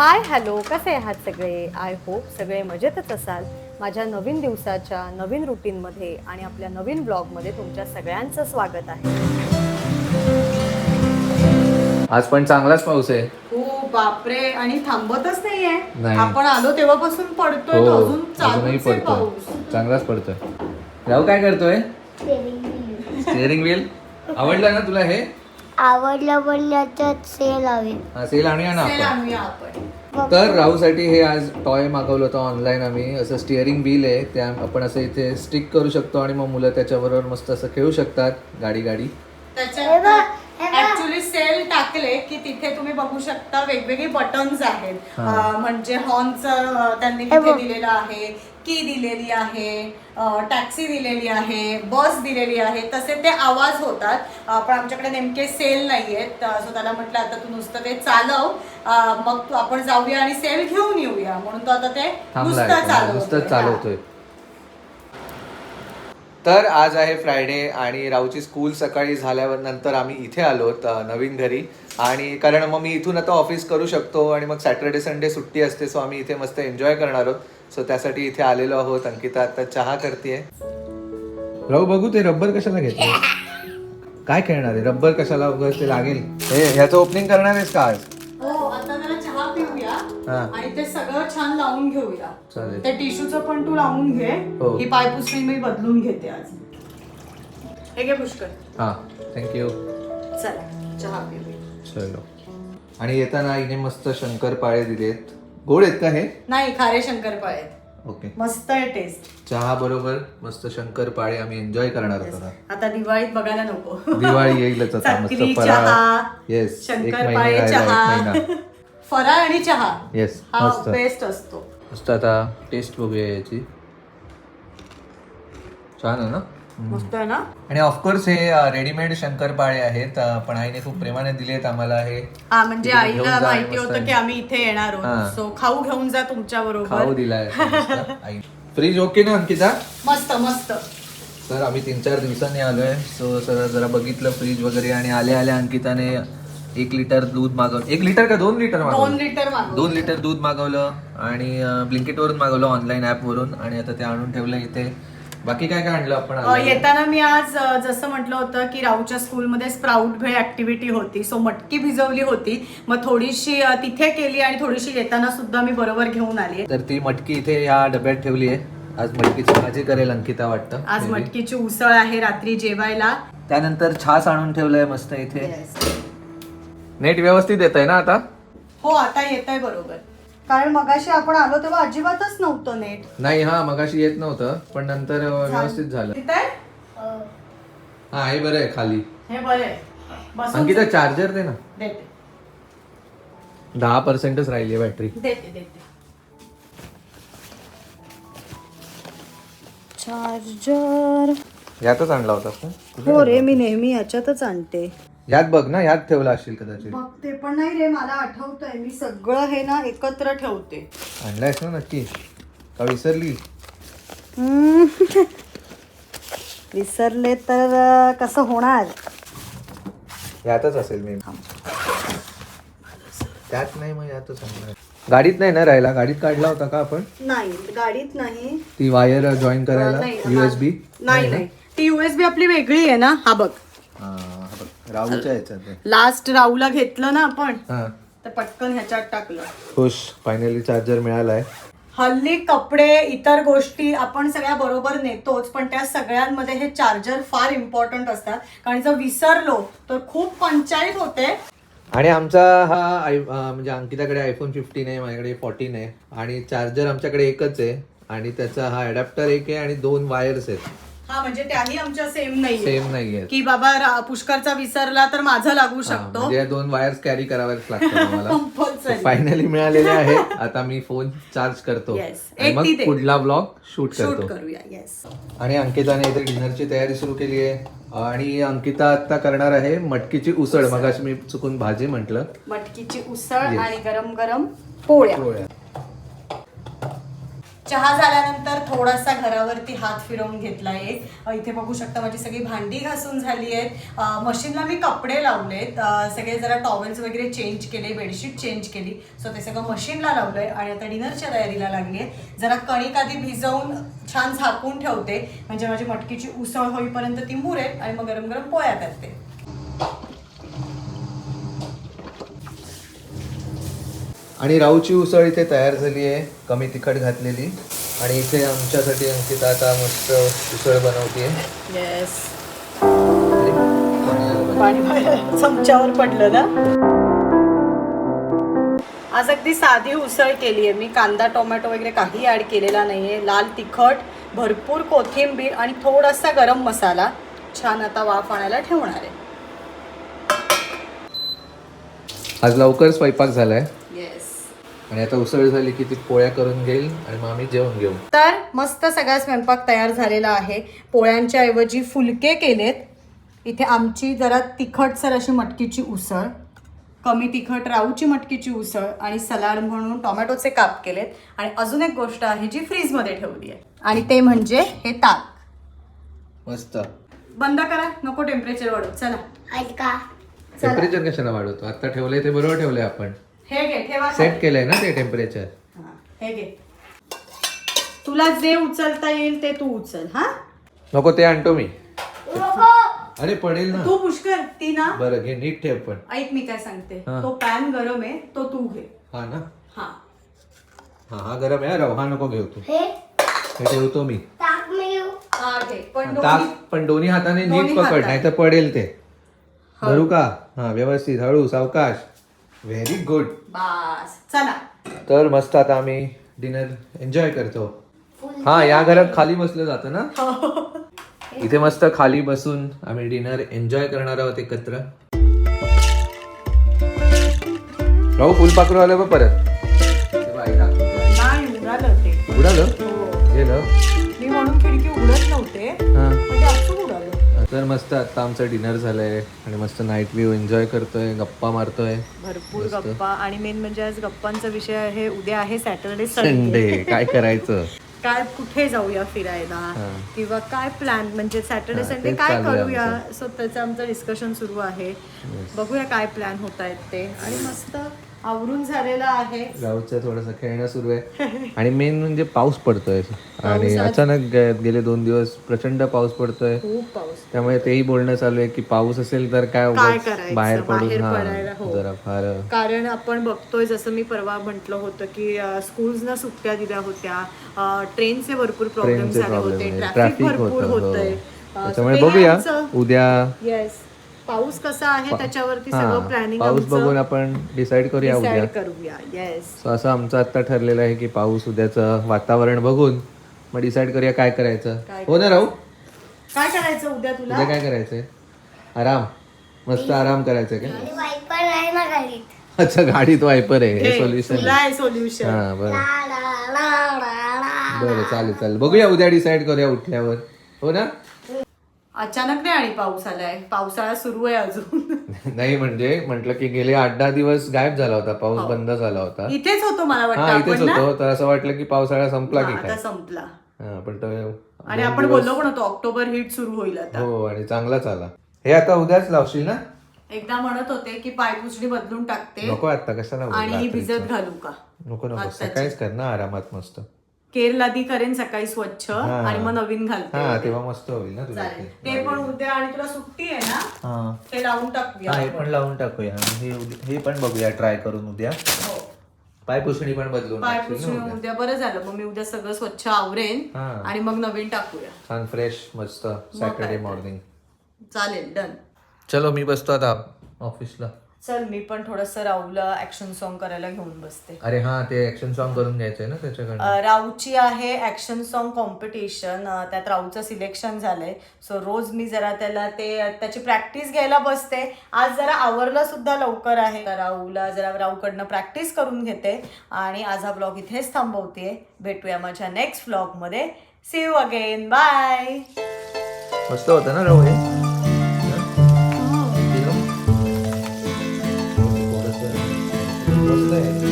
Hi hello कसे आहात सगळे? आय होप सगळे मजेतच असाल. माझ्या नवीन दिवसाच्या नवीन रुटीनमध्ये आणि आपल्या नवीन ब्लॉगमध्ये तुमच्या सगळ्यांचं स्वागत आहे. आज पण चांगलाच पाऊस आहे. हो बापरे आणि थांबतच नाहीये. नाही. आपण आलो तेव्हापासून पडतोय तो अजून हो, अजूनही पडतोय. चांगलाच पडतोय. राहू काय करतोय? स्टेअरिंग व्हील आवडलं ना तुला हे? आवडलं पण याच्यात सेल हवे. असेल आणूया ना आपण. आणूया आपण. तर राहूसाठी हे आज टॉय मागवलं होतं ऑनलाईन आम्ही. असं स्टिअरिंग व्हील आहे. त्या आपण असं इथे स्टिक करू शकतो आणि मग मुलं त्याच्याबरोबर मस्त असं खेळू शकतात गाडी गाडी त्याच्यात सेल टाकले की तिथे तुम्ही बघू शकता वेगवेगळे बटन्स आहेत. अं, म्हणजे हॉर्नचं त्यांनी तिथे दिलेलं आहे की दिलेली आहे टॅक्सी दिलेली आहे बस दिलेली आहे. तसे ते आवाज होतात. अं, पण आमच्याकडे नेमके सेल नाहीयेत. सो त्याला म्हटलं आता तू नुसतं ते चालव. अं, मग तू आपण जाऊया आणि सेल घेऊन येऊया. म्हणून तो आता ते नुसतं तो, नुसतं चालवतोय. चालवतोय. तर आज आहे फ्रायडे आणि राहूची स्कूल सकाळी झाल्यावर नंतर आम्ही इथे आलो नवीन घरी. आणि कारण मग मी इथून आता ऑफिस करू शकतो आणि मग सॅटर्डे संडे सुट्टी असते सो आम्ही इथे मस्त एन्जॉय करणार आहोत. सो त्यासाठी इथे आलेलो आहोत. अंकिता आता चहा करते राहू बघू ते रब्बर कशाला घेतलं काय खेळणार आहे? रब्बर कशाला उगाच ते लागेल. हे ह्याचं ओपनिंग करणार आहेस का आज? हा. आणि ते सगळं छान लावून घेऊया. चालेल. त्या टिश्यूचं पण तू लावून घे. हो. ही पायपुसणी मी बदलून घेते आज. हे घे पुष्कर हां थँक्यू चला चहा पिऊया. चलो. आणि येताना आईने मस्त शंकरपाळे दिलेत. गोड आहेत का हे? नाही खारे शंकरपाळे ओके. मस्त आहे टेस्ट चहा बरोबर मस्त शंकरपाळे आम्ही एन्जॉय करणार आहोत आता. आता दिवाळीत बघायला नको. दिवाळी येईलच आता चकली मस्त चहा. येस एक महिना शंकरपाळे राहिला एक चहा. महिना. फराळ आणि चहा. येस हा मस्त. बेस्ट असतो. मस्त आता टेस्ट बघूया याची. छान आहे ना? मस्त आहे ना? आणि ऑफकोर्स हे रेडीमेड शंकरपाळे आहेत. अं, पण आईने खूप प्रेमाने दिलेत आम्हाला हे. हा म्हणजे तिकडे घेऊन आईला जा माहिती मस्त. होतं की आम्ही इथे येणार हा. आहोत सो खाऊ घेऊन जा तुमच्या खाऊ बरोबर दिलाय. आता मस्त. आई. फ्रीज ओके ना अंकिता? मस्त मस्त. तर आम्ही तीन चार दिवसांनी आलोय. सो सर जरा बघितलं फ्रीज वगैरे आणि आल्या आल्या अंकिताने. एक लिटर दूध मागवलं एक लिटर का दोन लिटर दोन मागवलं. लिटर दोन लिटर दूध मागवलं आणि ब्लिंकिट वरून मागवलं ऑनलाईन ऍप वरून आणि आता ते आणून ठेवलं इथे. बाकी काय काय आणलं आपण अ, आल्यावर? येताना मी आज अ, जसं म्हटलं होतं की राऊच्या स्कूलमध्ये स्प्राऊट भेळ ऍक्टिव्हिटी होती. सो मटकी भिजवली होती. मग थोडीशी अ, तिथे केली आणि थोडीशी येताना सुद्धा मी बरोबर घेऊन आली तर ती मटकी इथे या डब्यात ठेवली आहे. आज मटकीची भाजी करेल अंकिता वाटतं. आज maybe. मटकीची उसळ आहे रात्री जेवायला. त्यानंतर छास आणून ठेवलंय मस्त इथे. नेट व्यवस्थित येत आहे ना आता? हो आता येत आहे बरोबर. कारण मगाशी आपण आलो तेव्हा अजिबातच नव्हतं नेट. नाही हा मगाशी येत नव्हतं पण नंतर व्यवस्थित झालं. आहे? हा हे बरं आहे खाली. हे बरं. बसून अंकिता चार्जर दे ना. देते. दहा पर्सेंटच राहिली आहे बॅटरी देते देते. चार्जर यातच आणला होता हो रे मी नेहमी याच्यातच आणते. यात बघ ना यात ठेवला असशील कदाचित. बघते पण नाही रे मला आठवतंय. मी सगळं हे ना एकत्र ठेवते. आणलायस ना नक्की? का विसरली. विसरले तर अं, कसं होणार? यातच असेल मी. त्यात नाही मग यातच आणणार गाडीत नाही ना राहिला गाडीत काढला होता का आपण? नाही गाडीत नाही. ती वायर जॉईन करायला? नाही, युएसबी नाही नाही ती युएसबी आपली वेगळी आहे ना? हा बघ. राहूच्या याच्यात आहे. लास्ट राऊला घेतलं ना आपण हा. तर पटकन ह्याच्यात टाकलं. खुश फायनली चार्जर मिळालाय. हल्ली कपडे इतर गोष्टी आपण सगळ्या बरोबर नेतोच पण त्या सगळ्यांमध्ये हे चार्जर फार इम्पॉर्टंट असतात. कारण जर विसरलो तर खूप पंचायत होते. आणि आमचा हा आय अं, म्हणजे अंकिताकडे आयफोन फिफ्टीन आहे माझ्याकडे फोर्टीन आहे. आणि चार्जर आमच्याकडे एकच आहे. आणि त्याचा हा अडॅप्टर एक आहे आणि दोन वायर्स आहेत. हा म्हणजे त्याही आमच्या सेम नाहीये. सेम नाही आहेत की बाबा रा- पुष्करचा विसरला तर माझं लागू हा, शकतो. म्हणजे या दोन वायर्स कॅरी कराव्याच लागतात कंपल्सरी फायनली मिळालेले आहेत आता मी फोन चार्ज करतो. Yes. आणि एक मग. पुढला ब्लॉग शूट शूट करतो. करूया येस आणि अंकिताने इथे डिनरची तयारी सुरू केली आहे. आणि अंकिता आता करणार आहे मटकीची उसळ. मगाशी मी चुकून भाजी म्हटलं. मटकीची उसळ आणि गरम गरम पोळ्या. पोळ्या. चहा झाल्यानंतर थोडासा घरावरती हात फिरवून घेतला आहे. इथे बघू शकता माझी सगळी भांडी घासून झाली आहेत. मशीनला मी कपडे लावलेत. सगळे जरा टॉवेल्स वगैरे चेंज केले बेडशीट चेंज केली. सो ते सगळं मशीनला लावलंय आणि आता डिनरच्या तयारीला लागली आहे. जरा कणिक आधी भिजवून छान झाकून ठेवते. म्हणजे माझी मटकीची उसळ होईपर्यंत ती मुरेल आणि मग गरम गरम पोळ्या करते. आणि राऊची उसळ इथे तयार झाली आहे. कमी तिखट घातलेली. आणि इथे आमच्यासाठी अंकिता आता मस्त उसळ बनवते चमच्यावर पडलं ना? आज अगदी साधी उसळ केली आहे मी. कांदा टोमॅटो वगैरे काही ऍड केलेला नाहीये. लाल तिखट भरपूर कोथिंबीर आणि थोडासा गरम मसाला छान आता वाफ आणायला ठेवणार आहे. आज लवकर स्वयंपाक झालाय. येस आणि आता उसळ झाली की ती पोळ्या करून घेईल आणि मग आम्ही जेवण घेऊ. तर मस्त सगळा स्वयंपाक तयार झालेला आहे. पोळ्यांच्या ऐवजी फुलके केलेत. इथे आमची जरा तिखटसर अशी मटकीची उसळ कमी तिखट राऊची मटकीची उसळ आणि सलाड म्हणून टोमॅटोचे काप केलेत. आणि अजून एक गोष्ट आहे जी फ्रीजमध्ये ठेवली आहे. आणि ते म्हणजे हे ताक. मस्त. बंद करा नको टेम्परेचर वाढू चला. ऐका. टेम्परेचर कशाला वाढवतो? आता ठेवलंय ते बरोबर ठेवलंय आपण. हे घे ठेवा सेट केलंय ना ते टेम्परेचर हा, हे घे. तुला जे उचलता येईल ते तू उचल हा? नको ते आणतो मी. अरे पडेल ना. तू पुष्कर ती ना. बरं घे नीट ठेव पण. ऐक मी काय सांगते. हा. तो पॅन गरम आहे तो तू घे. हा ना? हा. हा हा गरम आहे राव हा नको घेऊ तू. हे? हे ठेवतो मी. ताक मी येऊ. हा घे. पण ताक दोन्ही- पण दोन्ही हाताने नीट दोन्ही पकड. नाही तर पडेल ते. धरू का? हा व्यवस्थित. हळू सावकाश. व्हेरी गुड बास. चला. तर मस्त आता आम्ही डिनर एन्जॉय करतो. हा या घरात खाली बसलं जातं ना? इथे मस्त खाली बसून आम्ही डिनर एन्जॉय करणार आहोत एकत्र. राहू फुलपाखरू आलं बघ परत. उडालं हो. गेलं? मी म्हणून खिडकी उडत नव्हते. हा. म्हणजे असं उडालं. तर मस्त आता आमचं डिनर झालंय आणि मस्त नाईट व्ह्यू एन्जॉय करतोय गप्पा मारतोय. भरपूर गप्पा आणि मेन म्हणजे आज गप्पांचा विषय आहे उद्या आहे सॅटर्डे संडे संडे काय करायचं? काय कुठे जाऊया फिरायला? हा. किंवा काय प्लॅन म्हणजे सॅटर्डे हा, संडे तेच काय चालू आहे करूया? आमचं. सो त्याचं आमचं डिस्कशन सुरू आहे. बघूया काय प्लॅन होत आहेत ते. आणि मस्त आवरून झालेलं आहे. राऊचं थोडस खेळणं सुरू आहे. आणि मेन म्हणजे पाऊस पडतोय. आणि अचानक गेले दोन दिवस प्रचंड पाऊस पडतोय. खूप पाऊस त्यामुळे तेही बोलणं चालू आहे की पाऊस असेल तर काय? बाहेर पडून हा हो. जरा फार कारण आपण बघतोय जसं मी परवा म्हटलं होतं की स्कूल्सना सुट्ट्या दिल्या होत्या. ट्रेनचे भरपूर प्रॉब्लेम झाले होते. ट्रॅफिक भरपूर होतं होतंय. हो. त्याच्यामुळे बघूया. उद्या येस पाऊस कसा आहे त्याच्यावरती हा सगळं प्लॅनिंग पाऊस बघून आपण डिसाईड करूया उद्या. करूया येस असं आमचं आता ठरलेलं आहे की पाऊस उद्याचं वातावरण बघून मग डिसाईड करूया काय करायचं. हो ना राहू? काय करायचं उद्या तुला? उद्या काय करायचंय आराम. मस्त आराम ना गाडीत. अच्छा गाडीत वायपर आहे. हे सोल्युशन तुला आहे. सोल्युशन हा बरं. बरं चालेल चालेल. बघूया उद्या डिसाईड करूया उठल्यावर. हो ना? अचानक नाही आणि पाऊस आलाय. पावसाळा सुरू आहे अजून. नाही म्हणजे म्हटलं की गेले आठ दहा दिवस गायब झाला होता. पाऊस बंद झाला होता. इथेच होतो मला वाटतं हा इथेच आपण ना? होतो. तर असं वाटलं की पावसाळा संपला की हा, काय? आता संपला. हा पण तो आणि आपण बोललो पण होतो ऑक्टोबर हिट सुरू होईल आता. हो आणि चांगलाच आला. हे आता उद्याच लावशील ना? एकदा म्हणत होते की पायपुसणी बदलून टाकते. नको आता कशाला आणि? भिजत घालू का? नको नको. सकाळीच कर ना आरामात मस्त. केर लादी करेन सकाळी स्वच्छ. आणि मग नवीन घालते हा तेव्हा मस्त होईल ना चालेल ते. ते पण उद्या आणि तुला सुट्टी आहे ना हा ते लावून टाकूया हा, हे. पण लावून टाकूया आणि हे उद्या- हे पण बघूया ट्राय करून उद्या हो. पायपुसणी पण बदलून टाकशील ना पायपुसणी उद्या. उद्या बरं झालं मग मी उद्या सगळं स्वच्छ आवरेन हा. आणि मग नवीन टाकूया छान फ्रेश मस्त सॅटर्डे मॉर्निंग चालेल डन चलो मी बसतो आता ऑफिसला चल मी पण थोडस राहुला ऍक्शन सॉन्ग करायला घेऊन बसते. अरे हा ते ऍक्शन सॉन्ग करून घ्यायचंय ना त्याच्याकडनं? अ, राऊची आहे ऍक्शन सॉन्ग कॉम्पिटिशन त्यात राऊचं सिलेक्शन झालंय. सो रोज मी जरा त्याला ते त्याची प्रॅक्टिस घ्यायला बसते. आज जरा आवरलं सुद्धा लवकर आहे. तर राऊला जरा राऊकडनं प्रॅक्टिस करून घेते. आणि आज हा ब्लॉग इथेच थांबवते भेटूया माझ्या नेक्स्ट ब्लॉगमध्ये सी यू अगेन बाय मस्त होतं ना राहू हे थोडंसं- मस्त आहे